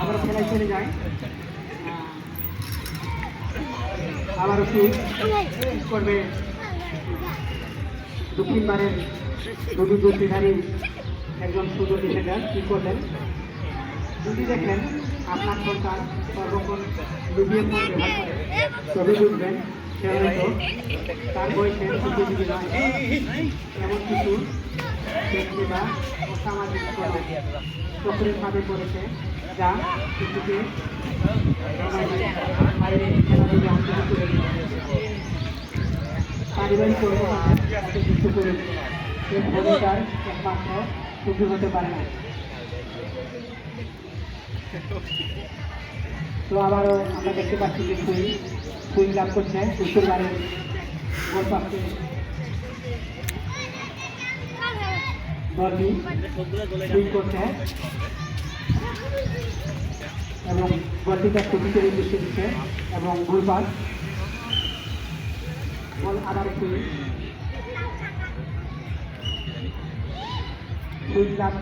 আবার খেলায় চলে যায় আবার করবে। দক্ষিণবারের নদী গতিধারী একজন সুন্দর ডিফেন্ডার কি করলেন? যদি দেখেন, আপনার সরকার সর্বক্ষণ লুবিয়ে ফোন ব্যবহার করে ছবি বুঝবেন তার বয়সে এমন কিছু ব্যক্তি বা অসামাজিক প্রকৃতির ভাবে করেছে। যা শিশুকে পারিবারিক যুক্ত করে এর একমাত্র সুযোগ হতে পারে না। তো আবারও আমরা দেখতে পাচ্ছি যে সুইং সুইং লাভ করছে। উত্তরবারের গোল করছে এবং বলটিটা খুবই করে দৃষ্টি দিচ্ছে এবং গোলপাস বল আবার লাভ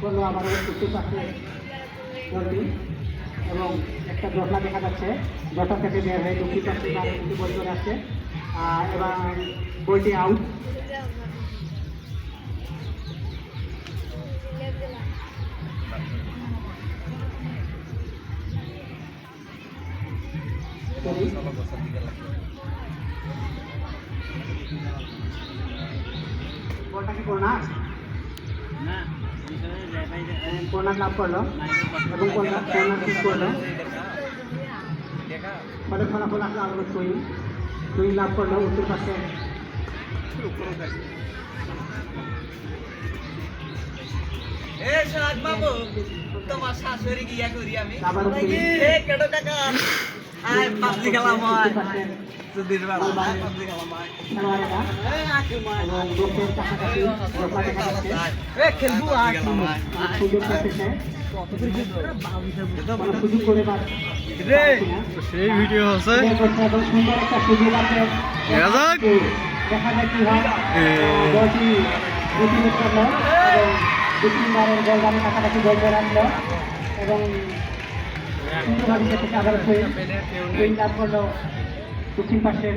করল আবারও উত্তর পাশে এবং একটা জটলা দেখা যাচ্ছে জটলা থেকে বের হয়ে দক্ষিণ পাশে তার বল চলে আসছে। আর এবার বলটি আউট বলটা কি করোনার করোনা লাভ করল এবং করোনা করোনা ঠিক করল ফলে ফলাফল আসলে আলো সুইং সুইং লাভ করল উত্তর পাশে তোমার শাশুড়ি গিয়া করি আমি সুইং হয় হয় ভিডিও আছে বের সুন্দর একটা সুযোগ আছে দেখা যাক। দেখা যাক কি হয় গোল কাছাকাছি গোল করে এবং সুন্দরভাবে সেটাকে আবার সুইং সুইং লাভ করল দক্ষিণ পাশের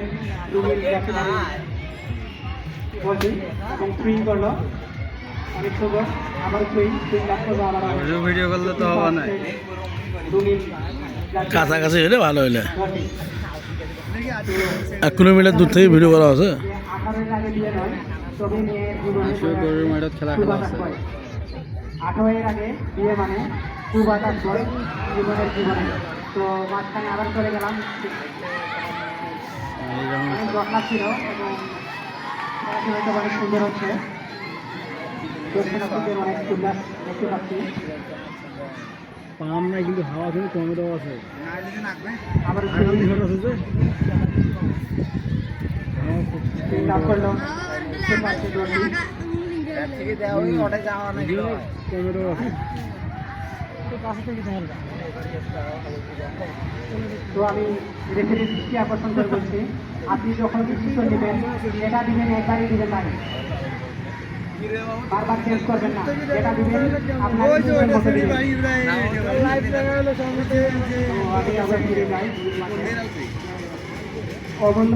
রুমির ব্যাটসম্যান এবং সুইং করল অনেক সুন্দর আবার সুইং সুইং লাভ করল আবার ভিডিও করলে তো হবে না। রুমির কাছাকাছি হলে ভালো হইলে। এক কিলোমিটার দূর থেকে ভিডিও করা আছে খেলা খেলা আছে। আগে বিয়ে মানে খুব আটাশ হয় জীবনের জীবনে তো মাঝখানে আবার চলে গেলাম। অনেক যত্না ছিল এবং খেলাধুলাটা অনেক সুন্দর হচ্ছে। দক্ষিণাফ্রিকার অনেক উল্লাস দেখতে পাচ্ছি। পাম নাই কিন্তু হাওয়া কিন্তু কমে দেওয়া আছে। আবার লাভ করল। সে কমে দেওয়া আছে। তো আমি রেফারির দৃষ্টি আকর্ষণ করে বলছি আপনি যখন ডিসিশন নেবেন এটা দিবেন একবারই দিবেন না। বারবার চেঞ্জ করবেন না। যেটা দিবেন আপনার আমি আবার ফিরে যাই। অবন্য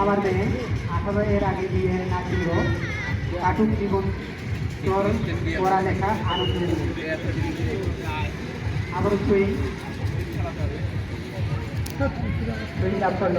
আবার মেয়ে আঠারো এর আগে বিয়ে না ছিল। কাটুক জীবন তোর পড়ালেখা নেবে। আবার সুইং লাভ করল।